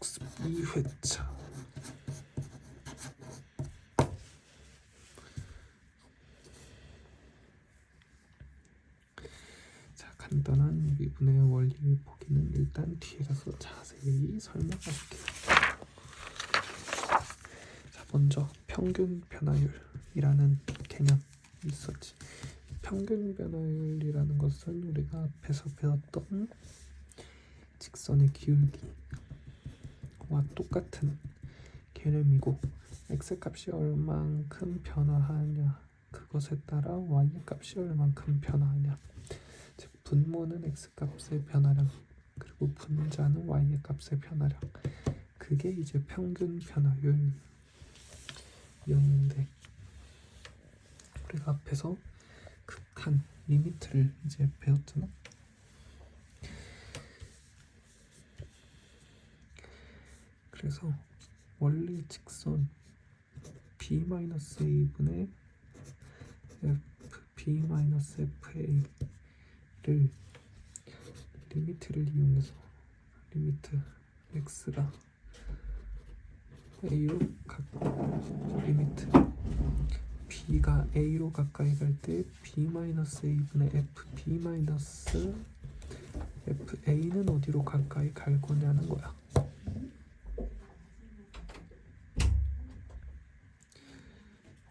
복습 2회차. 자 간단한 미분의 원리 보기는 일단 뒤에 가서 자세히 설명할게요 자 먼저 평균 변화율이라는 개념 있었지. 평균 변화율이라는 것은 우리가 앞에서 배웠던 직선의 기울기와 똑같은 개념이고 x 값이 얼만큼 변화하냐 그것에 따라 y 값이 얼만큼 변화하냐 즉 분모는 x 값의 변화량 그리고 분자는 y 값의 변화량 그게 이제 평균 변화율이었는데 우리가 앞에서 극한 리미트를 이제 배웠잖아. 그래서 원래 직선 b-a분의 f b-fa를 리미트를 이용해서 리미트 x가 a로 각 리미트 b가 a로 가까이 갈 때 b-a분의 f b 마이너스 f a는 어디로 가까이 갈 거냐는 거야.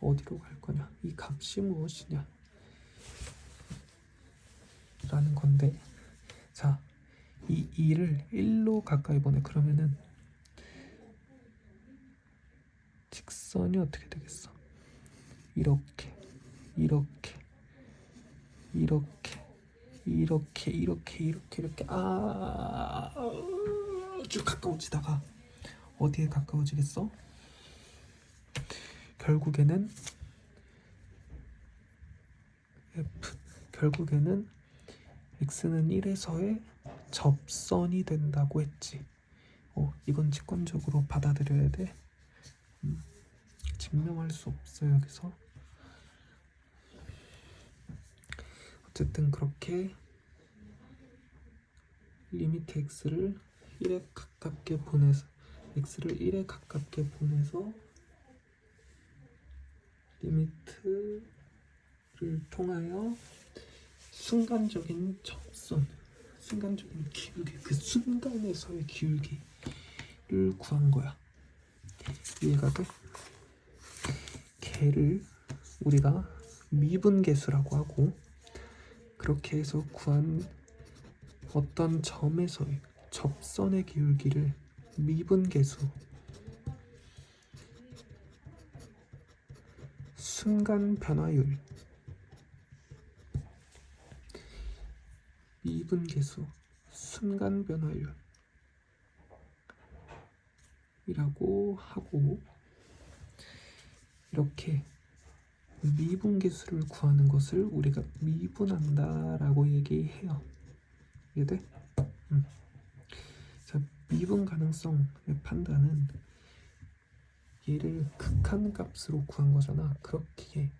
어디로 갈 거냐? 이 값이 무엇이냐? 라는 건데 자, 이 2를 1로 가까이 보내 그러면은 직선이 어떻게 되겠어? 이렇게 이렇게 이렇게 이렇게 이렇게 이렇게 이렇게 아주 가까워지다가 어디에 가까워지겠어? 결국에는 F 결국에는 x는 1에서의 접선이 된다고 했지. 어, 이건 직관적으로 받아들여야 돼. 음, 증명할 수 없어 여기서. 어쨌든 그렇게 리미트 x를 1에 가깝게 보내서 x를 1에 가깝게 보내서 리미트를 통하여 순간적인 접선, 순간적인 기울기, 그 순간에서의 기울기를 구한 거야. 이해가 돼? 걔를 우리가 미분계수라고 하고 그렇게 해서 구한 어떤 점에서의 접선의 기울기를 미분계수 순간 변화율 미분계수 순간 변화율 이라고 하고 이렇게 미분계수를 구하는 것을 우리가 미분한다 라고 얘기해요. 이해돼? 음. 자, 미분 가능성의 판단은 얘를 극한 값으로 구한 거잖아. 그렇기에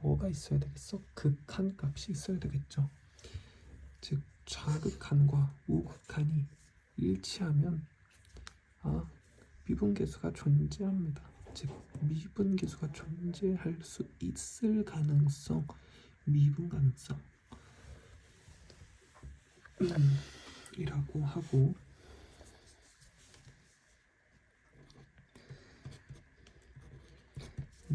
뭐가 있어야 되겠어? 극한 값이 있어야 되겠죠. 즉 좌극한과 우극한이 일치하면 아 미분계수가 존재합니다. 즉 미분계수가 존재할 수 있을 가능성 미분 가능성 음, 이라고 하고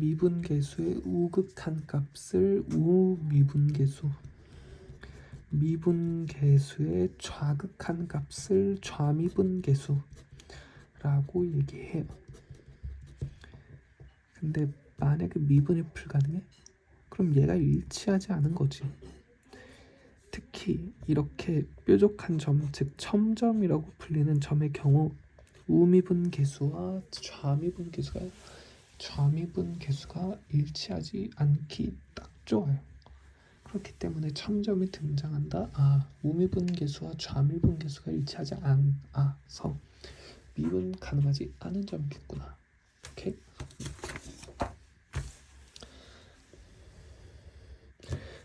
미분계수의 우극한 값을 우미분계수 미분계수의 좌극한 값을 좌미분계수라고 얘기해요. 근데 만약에 미분이 불가능해? 그럼 얘가 일치하지 않은 거지. 특히 이렇게 뾰족한 점, 즉 첨점이라고 불리는 점의 경우 우미분 계수와 좌미분 계수가 좌미분 계수가 일치하지 않기 딱 좋아요. 그렇기 때문에 첨점이 등장한다. 아, 우미분 계수와 좌미분 계수가 일치하지 않아서 미분 가능하지 않은 점이겠구나. 오케이.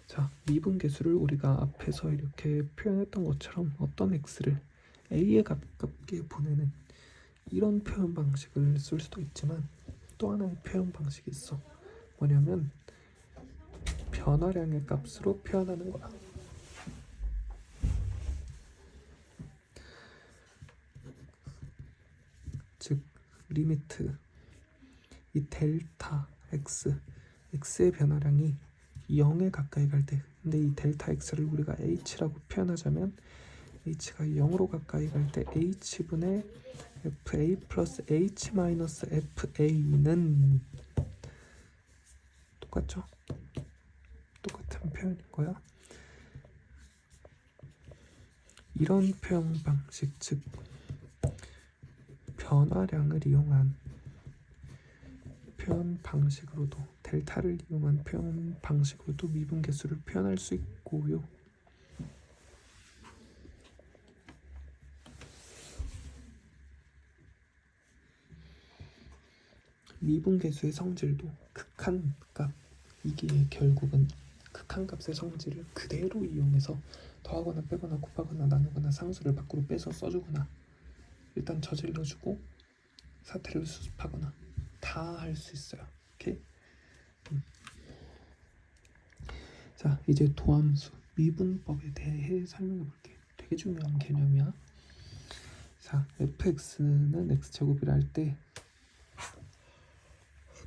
자, 미분 계수를 우리가 앞에서 이렇게 표현했던 것처럼 어떤 x를 a에 가깝게 보내는 이런 표현 방식을 쓸 수도 있지만 또 하나의 표현 방식이 있어. 뭐냐면 변화량의 값으로 표현하는 거야. 즉 리미트 이 델타 x x의 변화량이 0에 가까이 갈 때 근데 이 델타 x를 우리가 h라고 표현하자면 h가 0으로 가까이 갈 때 h분의 fa 플러스 h 마이너스 fa는 똑같죠? 똑같은 표현인 거야. 이런 표현 방식 즉 변화량을 이용한 표현 방식으로도 델타를 이용한 표현 방식으로도 미분 계수를 표현할 수 있고요. 미분계수의 성질도 극한값 이게 결국은 극한값의 성질을 그대로 이용해서 더하거나 빼거나 곱하거나 나누거나 상수를 밖으로 빼서 써주거나 일단 저질러주고 사태를 수습하거나 다 할 수 있어요. 오케이. 음. 자 이제 도함수 미분법에 대해 설명해 볼게. 되게 중요한 개념이야. 자 fx는 x 제곱이라 할때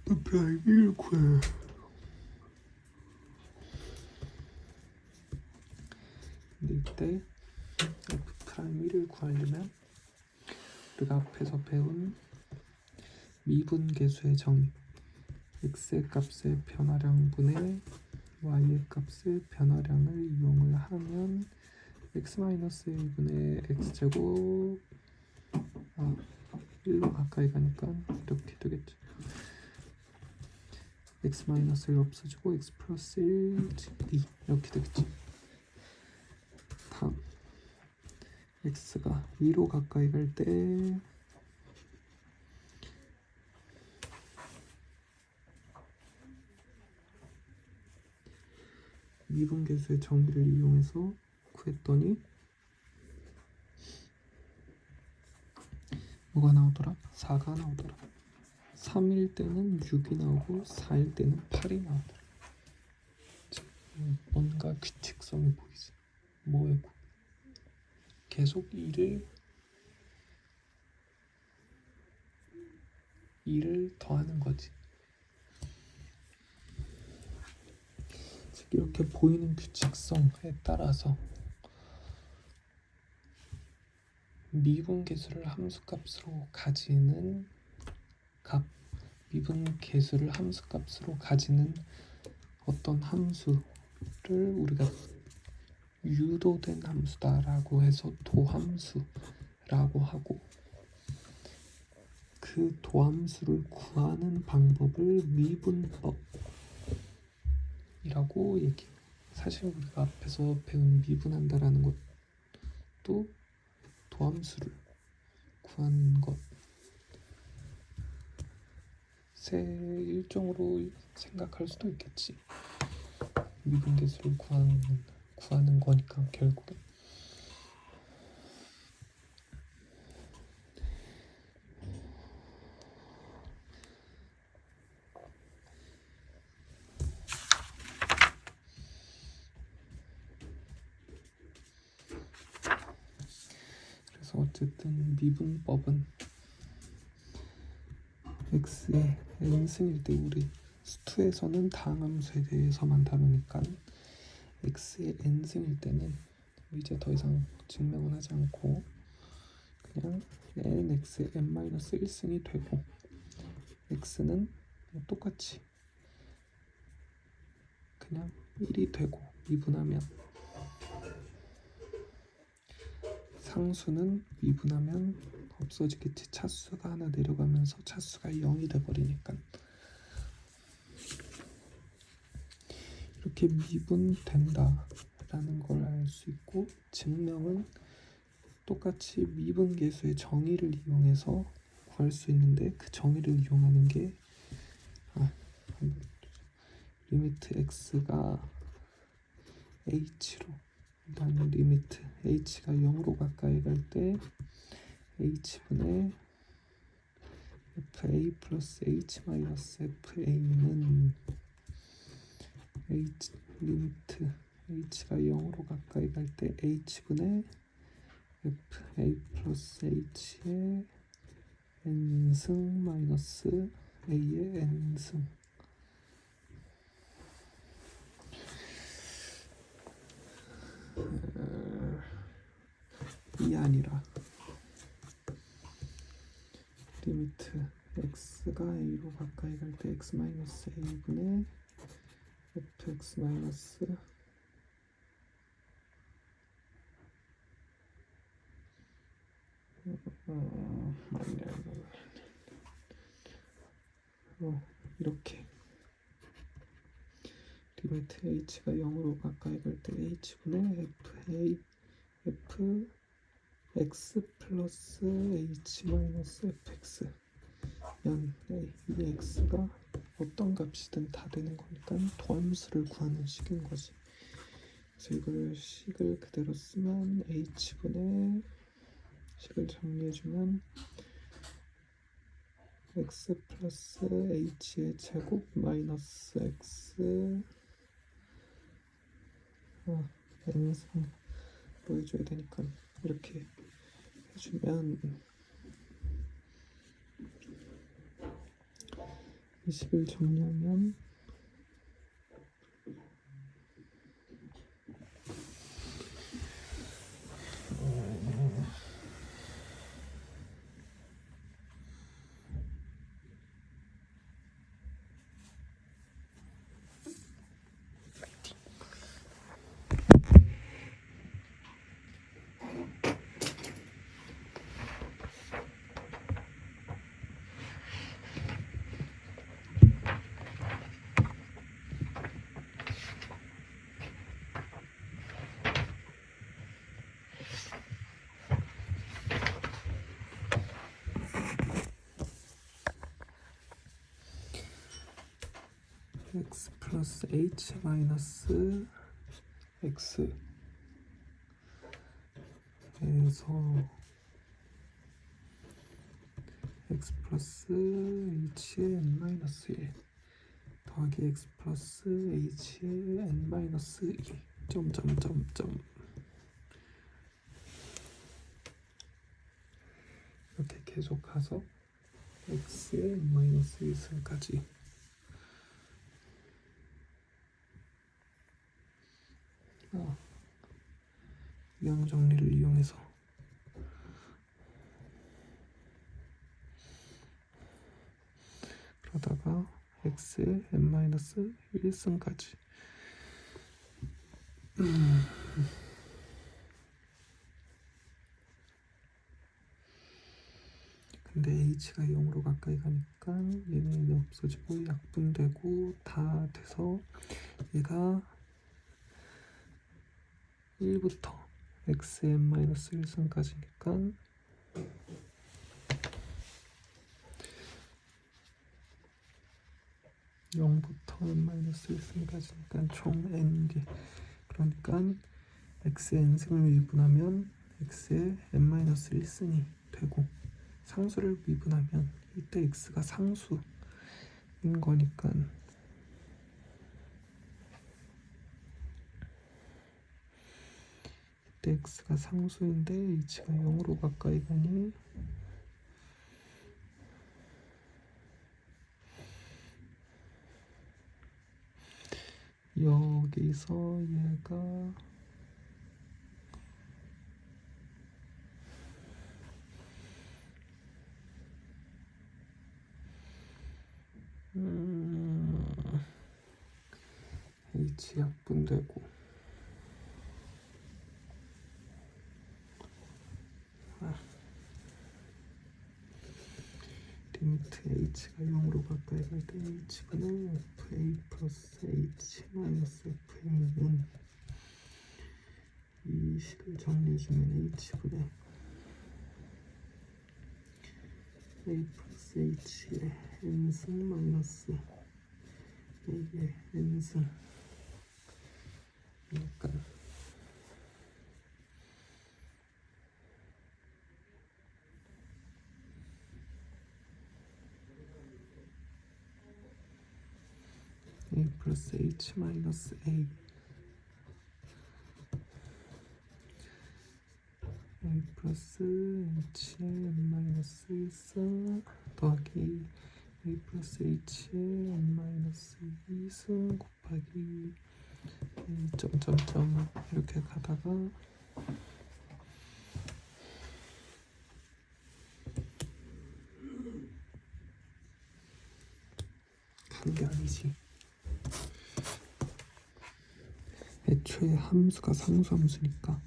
프라임을 구해. 근데 이때 f 프라임 1을 구하려면 우리가 앞에서 배운 미분계수의 정의 x의 값의 변화량분의 y의 값의 변화량을 이용을 하면 x-1분의 x제곱 아 1로 가까이 가니까 이렇게 되겠죠 x-1 없어지고 x 플러스 1 2 이렇게 되겠지. 다음. X가 2로 가까이 갈 때 미분계수의 정의를 이용해서 구했더니 뭐가 나오더라? 4가 나오더라 3일 때는 6이 나오고 4일 때는 8이 나오더라 음, 뭔가 규칙성이 보이지 뭐에 계속 일을 일을 더하는 거지. 즉 이렇게 보이는 규칙성에 따라서 미분 계수를 함수값으로 가지는 값, 미분 계수를 함수값으로 가지는 어떤 함수를 우리가 유도된 함수다라고 해서 도함수라고 하고 그 도함수를 구하는 방법을 미분법이라고 얘기. 사실 우리가 앞에서 배운 미분한다라는 것도 도함수를 구하는 것. 새 일종으로 생각할 수도 있겠지. 미분계수를 구하는 구하는 거니까 결국엔 그래서 어쨌든 미분법은 n승일 때 우리 수투에서는 다항함수에 대해서만 다루니까 x의 n승일 때는 이제 더 이상 증명은 하지 않고 그냥 nx의 n-1승이 되고 x는 뭐 똑같이 그냥 1이 되고 미분하면 상수는 미분하면 없어지겠지 차수가 하나 내려가면서 차수가 0이 돼버리니까. 이렇게 미분된다 라는 걸 알 수 있고 증명은 똑같이 미분계수의 정의를 이용해서 구할 수 있는데 그 정의를 이용하는 게 아, 리미트 x가 h로 일단 리미트 h가 0으로 가까이 갈 때 h분의 FA 플러스 H 마이너스 FA는 H 리미트 H가 0으로 가까이 갈 때 H분의 FA 플러스 H의 N승 마이너스 A의 N승. 이 아니라 리미트 x가 a로 가까이 갈 때 x 마이너스 a분의 fx 마이너스 어. 어, 이렇게 리미트 h가 0으로 가까이 갈 때 h분의 fa f x 플러스 h 마이너스 fx 면 a, 이 x가 어떤 값이든 다 되는 거니까 도함수를 구하는 식인 거지. 그래서 이걸 식을 그대로 쓰면 h분의 식을 정리해주면 x 플러스 h의 제곱 마이너스 x 아, n승 보여줘야 되니까 해주면. 이 식을 정리하면 x 플러스 h 마이너스 x 에서 x 플러스 h의 n 마이너스 1 더하기 x 플러스 h의 n 마이너스 2 점점점점. 이렇게 계속 가서 x의 n 마이너스 1승까지 어, 명 정리를 이용해서. 그러다가 x의 n-1승까지. 근데 h가 0으로 가까이 가니까 얘는 없어지고 약분되고 다 돼서 얘가 1부터 xn-1승까지니까 영부터 n-1 승까지니까 총 n개. 그러니까 xn승을 미분하면 x의 n-1승이 되고 상수를 미분하면 이때 x가 상수인 거니까 이때 x가 상수인데 h가 0으로 가까이 가니 여기서 얘가 음, H 약분되고 아, 리미트 H가 0으로 가까이 갈 때 H분의 FA 플러스 H 마이너스 FA는 이 식을 정리해주면 H분의 A 플러스 H의 N승 마이너스 A의 N승. 약간 a 플러스 h 마이너스 a a 플러스 h의 n 마이너스 1승 더하기 a 플러스 h의 n 마이너스 2승 곱하기 a 점점점 이렇게 가다가 간게 아니지. 애초에 함수가 상수함수니까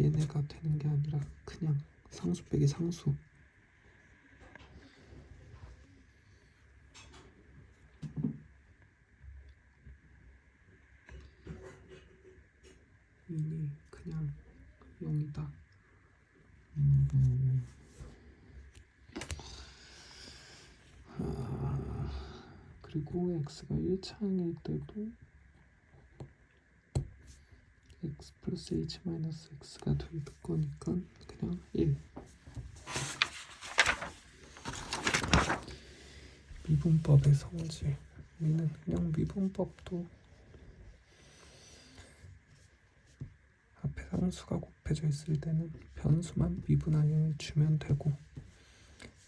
얘네가 되는 게 아니라 그냥 상수 빼기 상수. 이니 그냥 0이다. 음. 아, 그리고 x가 1차항일 때도 x 플러스 h 마이너스 x가 될 거니까 그냥 1 미분법의 성질. 우리는 그냥 미분법도 앞에 상수가 곱해져 있을 때는 변수만 미분하여 주면 되고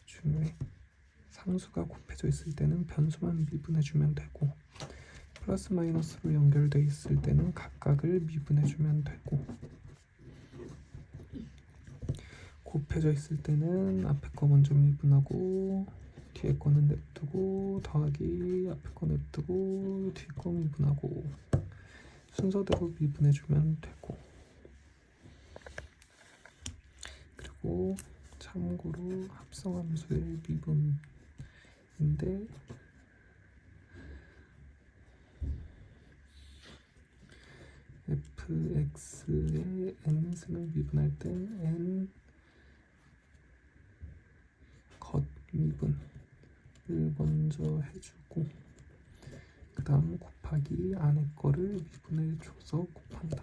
중에 상수가 곱해져 있을 때는 변수만 미분해 주면 되고 플러스 마이너스로 연결돼 있을 때는 각각을 미분해 주면 되고 곱해져 있을 때는 앞에 거 먼저 미분하고 뒤에 거는 냅두고 더하기 앞에 거 냅두고 뒤에 거 미분하고 순서대로 미분해 주면 되고. 그리고 참고로 합성함수의 미분인데 fx의 n승을 미분할 때 n 겉 미분을 먼저 해주고 그 다음 곱하기 안에 거를 미분해 줘서 곱한다.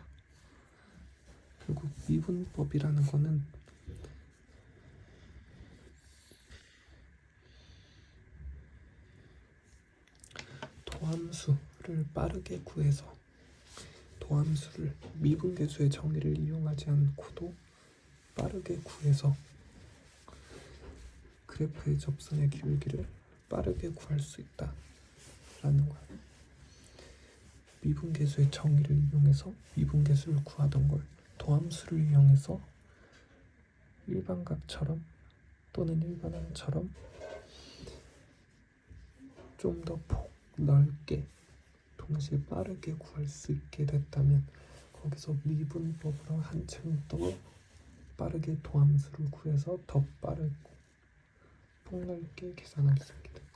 결국 미분법이라는 거는 도함수를 빠르게 구해서 도함수를 미분계수의 정의를 이용하지 않고도 빠르게 구해서 그래프의 접선의 기울기를 빠르게 구할 수 있다 라는 거야. 미분계수의 정의를 이용해서 미분계수를 구하던 걸 도함수를 이용해서 일반각처럼 또는 일반항처럼 좀 더 폭 넓게 동시에 빠르게 구할 수 있게 됐다면 거기서 미분법으로 한층 더 빠르게 도함수를 구해서 더 빠르고 폭넓게 계산할 수 있게 된다.